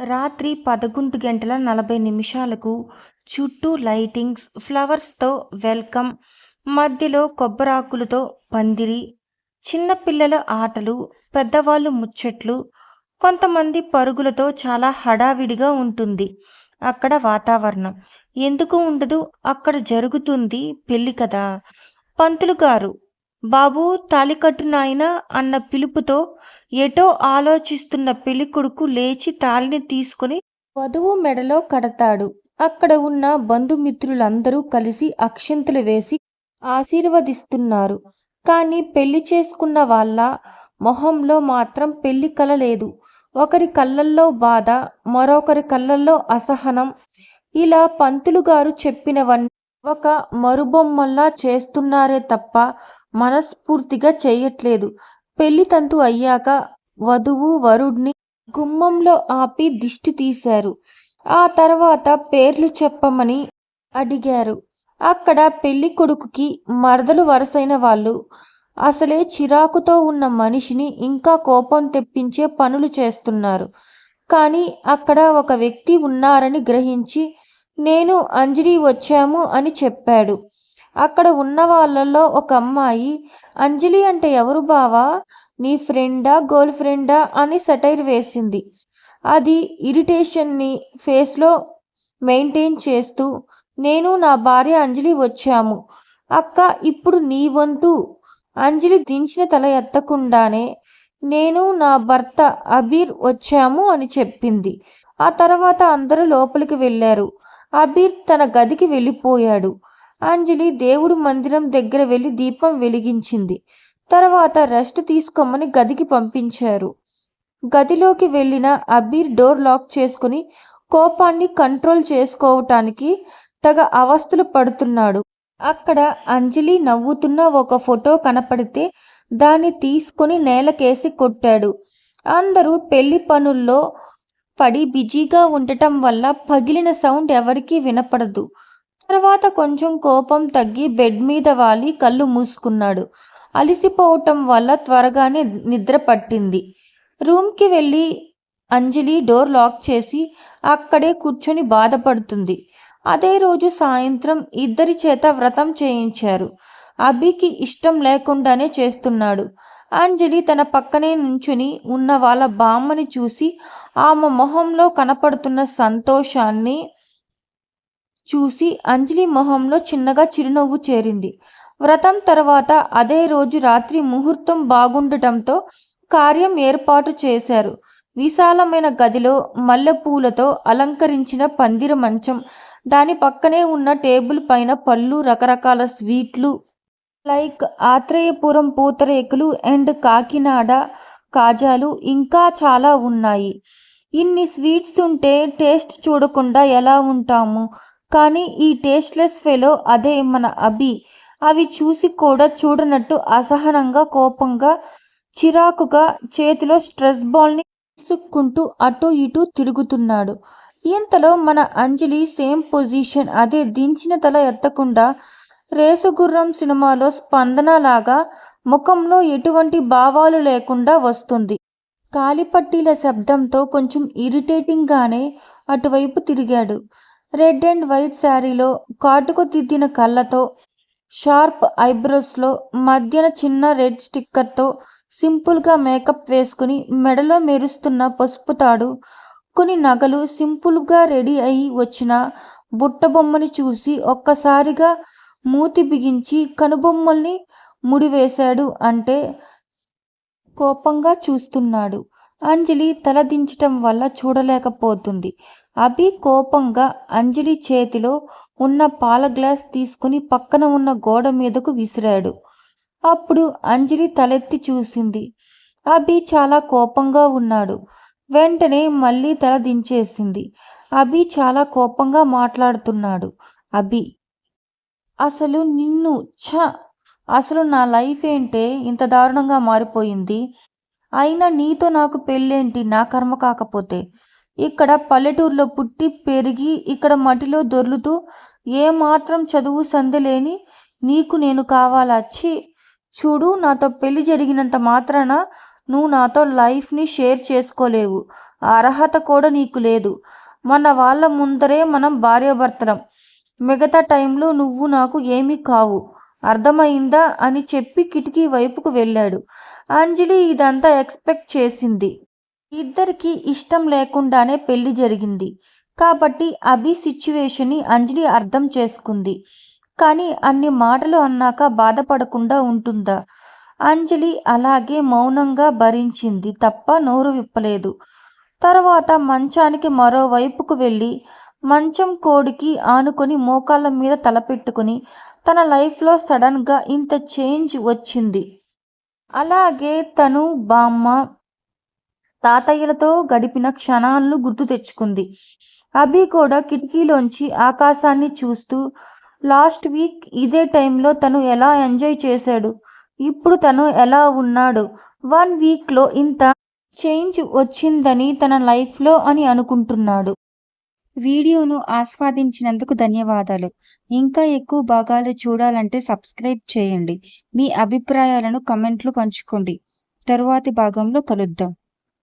రాత్రి పదకొండు గంటల నలభై నిమిషాలకు చుట్టూ లైటింగ్స్, ఫ్లవర్స్తో వెల్కమ్, మధ్యలో కొబ్బరాకులతో పందిరి, చిన్నపిల్లల ఆటలు, పెద్దవాళ్ళు ముచ్చట్లు, కొంతమంది పరుగులతో చాలా హడావిడిగా ఉంటుంది అక్కడ వాతావరణం. ఎందుకు ఉండదు? అక్కడ జరుగుతుంది పెళ్ళి కదా! పంతులుగారు బాబూ తాళికట్టు నాయనా అన్న పిలుపుతో ఎటో ఆలోచిస్తున్న పెళ్ళికొడుకు లేచి తాళిని తీసుకుని వధువు మెడలో కడతాడు. అక్కడ ఉన్న బంధుమిత్రులందరూ కలిసి అక్షింతలు వేసి ఆశీర్వదిస్తున్నారు. కానీ పెళ్ళి చేసుకున్న వాళ్ళ మొహంలో మాత్రం పెళ్ళి కల లేదు. ఒకరి కళ్ళల్లో బాధ, మరొకరి కళ్ళల్లో అసహనం. ఇలా పంతులు గారు చెప్పినవన్నీ ఒక మరుబొమ్మల్లా చేస్తున్నారే తప్ప మనస్ఫూర్తిగా చేయట్లేదు పెళ్ళి తంతు అయ్యాక వధువు, వరుడిని గుమ్మంలో ఆపి దిష్టి తీశారు. ఆ తర్వాత పేర్లు చెప్పమని అడిగారు. అక్కడ పెళ్ళికొడుకుకి మరదలు వరసైన వాళ్ళు. అసలే చిరాకుతో ఉన్న మనిషిని ఇంకా కోపం తెప్పించే పనులు చేస్తున్నారు. కానీ అక్కడ ఒక వ్యక్తి ఉన్నారని గ్రహించి నేను అంజలి వచ్చాము అని చెప్పాడు. అక్కడ ఉన్న వాళ్ళల్లో ఒక అమ్మాయి అంజలి అంటే ఎవరు బావా? నీ ఫ్రెండా, గర్ల్ ఫ్రెండా అని సెటైర్ వేసింది. అది ఇరిటేషన్ని ఫేస్లో మెయింటైన్ చేస్తూ నేను నా భార్య అంజలి వచ్చాము. అక్క ఇప్పుడు నీ వంతు అంజలి దించిన తల ఎత్తకుండానే నేను నా భర్త అబీర్ వచ్చాము అని చెప్పింది. ఆ తర్వాత అందరూ లోపలికి వెళ్ళారు. అబీర్ తన గదికి వెళ్ళిపోయాడు. అంజలి దేవుడు మందిరం దగ్గర వెళ్ళి దీపం వెలిగించింది. తర్వాత రెస్ట్ తీసుకోమని గదికి పంపించారు. గదిలోకి వెళ్ళిన అబీర్ డోర్ లాక్ చేసుకుని కోపాన్ని కంట్రోల్ చేసుకోవటానికి తగ అవస్థలు పడుతున్నాడు. అక్కడ అంజలి నవ్వుతున్న ఒక ఫోటో కనపడితే దాన్ని తీసుకుని నేలకేసి కొట్టాడు. అందరూ పెళ్ళి పనుల్లో పడి బిజీగా ఉండటం వల్ల పగిలిన సౌండ్ ఎవరికీ వినపడదు. తర్వాత కొంచెం కోపం తగ్గి బెడ్ మీద వాలి కళ్ళు మూసుకున్నాడు. అలిసిపోవటం వల్ల త్వరగానే నిద్ర పట్టింది. రూమ్కి వెళ్ళి అంజలి డోర్ లాక్ చేసి అక్కడే కూర్చొని బాధపడుతుంది. అదే రోజు సాయంత్రం ఇద్దరి చేత వ్రతం చేయించారు. అభికి ఇష్టం లేకుండానే చేస్తున్నాడు. అంజలి తన పక్కనే నుంచుని ఉన్న వాళ్ళ బామ్మని చూసి ఆమె మొహంలో కనపడుతున్న సంతోషాన్ని చూసి అంజలి మొహంలో చిన్నగా చిరునవ్వు చేరింది. వ్రతం తర్వాత అదే రోజు రాత్రి ముహూర్తం బాగుండటంతో కార్యం ఏర్పాటు చేశారు. విశాలమైన గదిలో మల్లెపూలతో అలంకరించిన పందిర మంచం, దాని పక్కనే ఉన్న టేబుల్ పైన పళ్ళు, రకరకాల స్వీట్లు like Atreyapuram pootharekulu and Kakinada కాజాలు ఇంకా చాలా ఉన్నాయి. ఇన్ని స్వీట్స్ ఉంటే టేస్ట్ చూడకుండా ఎలా ఉంటాము? కానీ ఈ టేస్ట్లెస్ ఫెలో అదే మన అభి అవి చూసి కూడా చూడనట్టు అసహనంగా, కోపంగా, చిరాకుగా చేతిలో స్ట్రెస్ బాల్ని తీసుకుంటూ అటు అటూ ఇటూ తిరుగుతున్నాడు. ఇంతలో మన అంజలి సేమ్ పొజిషన్ అదే దించిన తల ఎత్తకుండా రేసుగుర్రం సినిమాలో స్పందన లాగా ముఖంలో ఎటువంటి భావాలు లేకుండా వస్తుంది. కాలిపట్టీల శబ్దంతో కొంచెం ఇరిటేటింగ్గానే అటువైపు తిరిగాడు. రెడ్ అండ్ వైట్ శారీలో కాటుకు దిద్దిన కళ్ళతో, షార్ప్ ఐబ్రోస్లో మధ్యన చిన్న రెడ్ స్టిక్కర్తో సింపుల్గా మేకప్ వేసుకుని మెడలో మెరుస్తున్న పసుపు తాడు, కొన్ని నగలు సింపుల్గా రెడీ అయి వచ్చిన బుట్టబొమ్మని చూసి ఒక్కసారిగా మూతి బిగించి కనుబొమ్మల్ని ముడివేశాడు అంటే కోపంగా చూస్తున్నాడు. అంజలి తల దించటం వల్ల చూడలేకపోతుంది. అభి కోపంగా అంజలి చేతిలో ఉన్న పాల గ్లాస్ తీసుకుని పక్కన ఉన్న గోడ మీదకు విసిరాడు. అప్పుడు అంజలి తలెత్తి చూసింది. అభి చాలా కోపంగా ఉన్నాడు. వెంటనే మళ్ళీ తల దించేసింది. అభి చాలా కోపంగా మాట్లాడుతున్నాడు. అభి అసలు నిన్ను ఛ! అసలు నా లైఫ్ ఏంటే ఇంత దారుణంగా మారిపోయింది. అయినా నీతో నాకు పెళ్ళేంటి నా కర్మ కాకపోతే. ఇక్కడ పల్లెటూర్లో పుట్టి పెరిగి ఇక్కడ మట్టిలో దొర్లుతూ ఏ మాత్రం చదువు సంధ్య నీకు నేను కావాలా? ఛీ! చూడు నాతో పెళ్ళి జరిగినంత మాత్రాన నువ్వు నాతో లైఫ్ని షేర్ చేసుకోలేవు. ఆ అర్హత కూడా నీకు లేదు. మన వాళ్ళ ముందరే మనం భార్యాభర్తలం. మిగతా టైంలో నువ్వు నాకు ఏమీ కావు. అర్థమైందా? అని చెప్పి కిటికీ వైపుకు వెళ్ళాడు. అంజలి ఇదంతా ఎక్స్పెక్ట్ చేసింది. ఇద్దరికి ఇష్టం లేకుండానే పెళ్ళి జరిగింది. కాబట్టి అభి సిచ్యువేషన్ని అంజలి అర్థం చేసుకుంది. కానీ అన్ని మాటలు అన్నాక బాధపడకుండా ఉంటుందా? అంజలి అలాగే మౌనంగా భరించింది తప్ప నోరు విప్పలేదు. తర్వాత మంచానికి మరోవైపుకు వెళ్ళి మంచం కోడికి ఆనుకొని మోకాళ్ళ మీద తలపెట్టుకుని తన లైఫ్లో సడన్గా ఇంత చేంజ్ వచ్చింది. అలాగే తను బామ్మ తాతయ్యలతో గడిపిన క్షణాలను గుర్తు తెచ్చుకుంది. అభి కూడా కిటికీలోంచి ఆకాశాన్ని చూస్తూ లాస్ట్ వీక్ ఇదే టైంలో తను ఎలా ఎంజాయ్ చేశాడు? ఇప్పుడు తను ఎలా ఉన్నాడు? వన్ వీక్లో ఇంత చేంజ్ వచ్చిందని తన లైఫ్లో అని అనుకుంటున్నాడు. వీడియోను ఆస్వాదించినందుకు ధన్యవాదాలు. ఇంకా ఎక్కువ భాగాలు చూడాలంటే సబ్స్క్రైబ్ చేయండి. మీ అభిప్రాయాలను కమెంట్లు పంచుకోండి. తరువాతి భాగంలో కలుద్దాం.